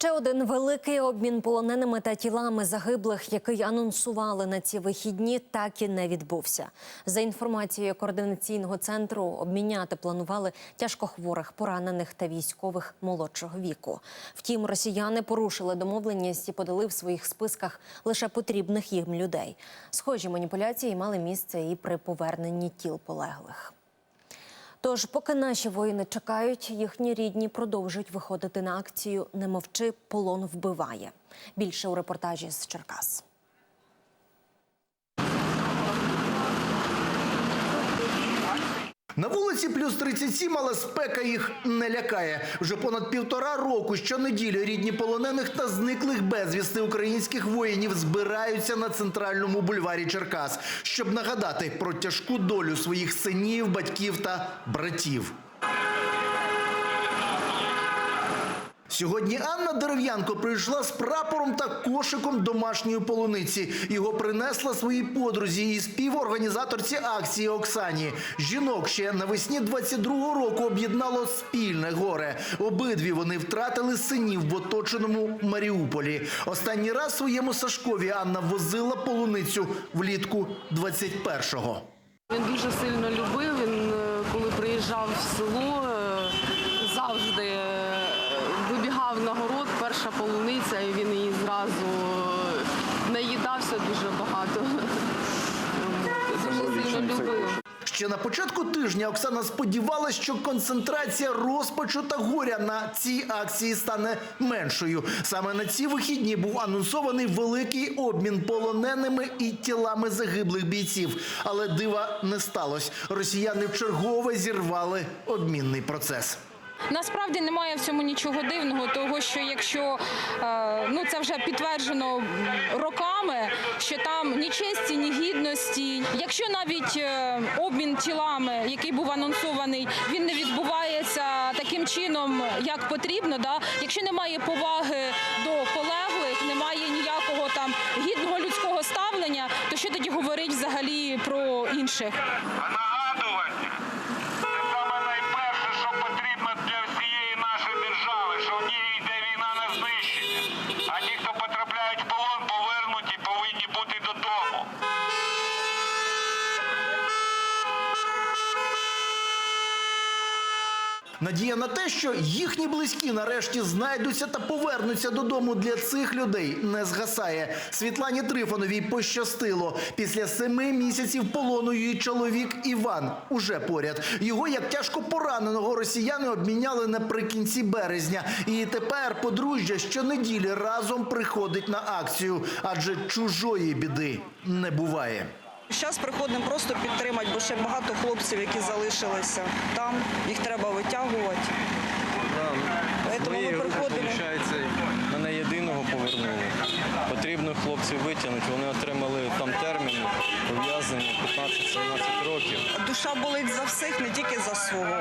Ще один великий обмін полоненими та тілами загиблих, який анонсували на ці вихідні, так і не відбувся. За інформацією координаційного центру, обміняти планували тяжкохворих, поранених та військових молодшого віку. Втім, росіяни порушили домовленість і подали в своїх списках лише потрібних їм людей. Схожі маніпуляції мали місце і при поверненні тіл полеглих. Тож, поки наші воїни чекають, їхні рідні продовжують виходити на акцію Не мовчи, полон вбиває. Більше у репортажі з Черкас. На вулиці плюс 37, але спека їх не лякає. Вже понад півтора року щонеділі рідні полонених та зниклих безвісти українських воїнів збираються на центральному бульварі Черкас, щоб нагадати про тяжку долю своїх синів, батьків та братів. Сьогодні Анна Дерев'янко прийшла з прапором та кошиком домашньої полуниці. Його принесла своїй подрузі і співорганізаторці акції Оксані. Жінок ще навесні 22-го року об'єднало спільне горе. Обидві вони втратили синів в оточеному Маріуполі. Останній раз своєму Сашкові Анна возила полуницю влітку 21-го. Він дуже сильно любив. Він е, коли приїжджав в село, е, завжди перша полуниця, і він її зразу е, наїдався дуже багато. Дуже сильно любив. Ще на початку тижня Оксана сподівалася, що концентрація розпачу та горя на цій акції стане меншою. Саме на ці вихідні був анонсований великий обмін полоненими і тілами загиблих бійців. Але дива не сталося. Росіяни вчергове зірвали обмінний процес. Насправді немає в цьому нічого дивного, того що якщо е, ну це вже підтверджено роками, що там ні честі, ні гідності. Якщо навіть е, обмін тілами, який був анонсований, він не відбувається таким чином, як потрібно. Да? Якщо немає поваги до полеглих, немає ніякого там гідного людського ставлення, то що тоді говорить взагалі про інших? А нагадувати це саме найперше, що потрібно для всієї нашої держави, що в ній йде війна на знищення. А ті, хто потрапляють в полон, повернуті, повинні бути додому. Надія на те, що їхні близькі нарешті знайдуться та повернуться додому для цих людей, не згасає. Світлані Трифоновій пощастило. Після семи місяців полону її чоловік Іван уже поряд. Його як тяжко пораненого росіяни обміняли наприкінці березня. І тепер подружжя щонеділі разом приходить на акцію, адже чужої біди не буває. Зараз приходимо просто підтримати, бо ще багато хлопців, які залишилися там. Їх треба витягувати. Тому ми приходимо. Виходить, мене єдиного повернули. Потрібно хлопців витягнути. Вони отримали там термін ув'язнення 15-17 років. Душа болить за всіх, не тільки за свого.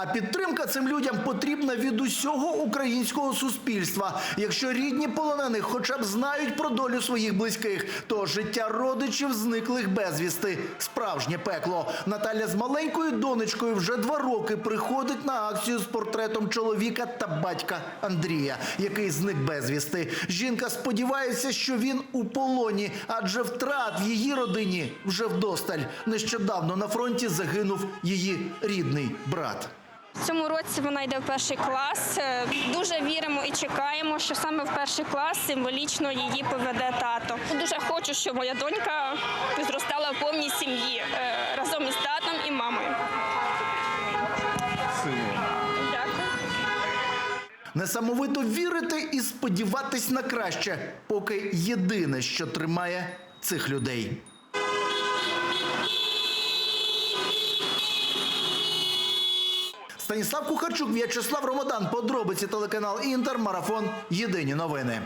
А підтримка цим людям потрібна від усього українського суспільства. Якщо рідні полонених хоча б знають про долю своїх близьких, то життя родичів зниклих безвісти справжнє пекло. Наталя з маленькою донечкою вже два роки приходить на акцію з портретом чоловіка та батька Андрія, який зник безвісти. Жінка сподівається, що він у полоні, адже втрат в її родині вже вдосталь. Нещодавно на фронті загинув її рідний брат. В цьому році вона йде в перший клас. Е, Дуже віримо і чекаємо, що саме в перший клас символічно її поведе тато. Дуже хочу, щоб моя донька зростала в повній сім'ї е, разом із татом і мамою. Несамовито вірити і сподіватись на краще, поки єдине, що тримає цих людей. Станіслав Кухарчук, В'ячеслав Ромадан. Подробиці телеканал Інтер. Марафон. Єдині новини.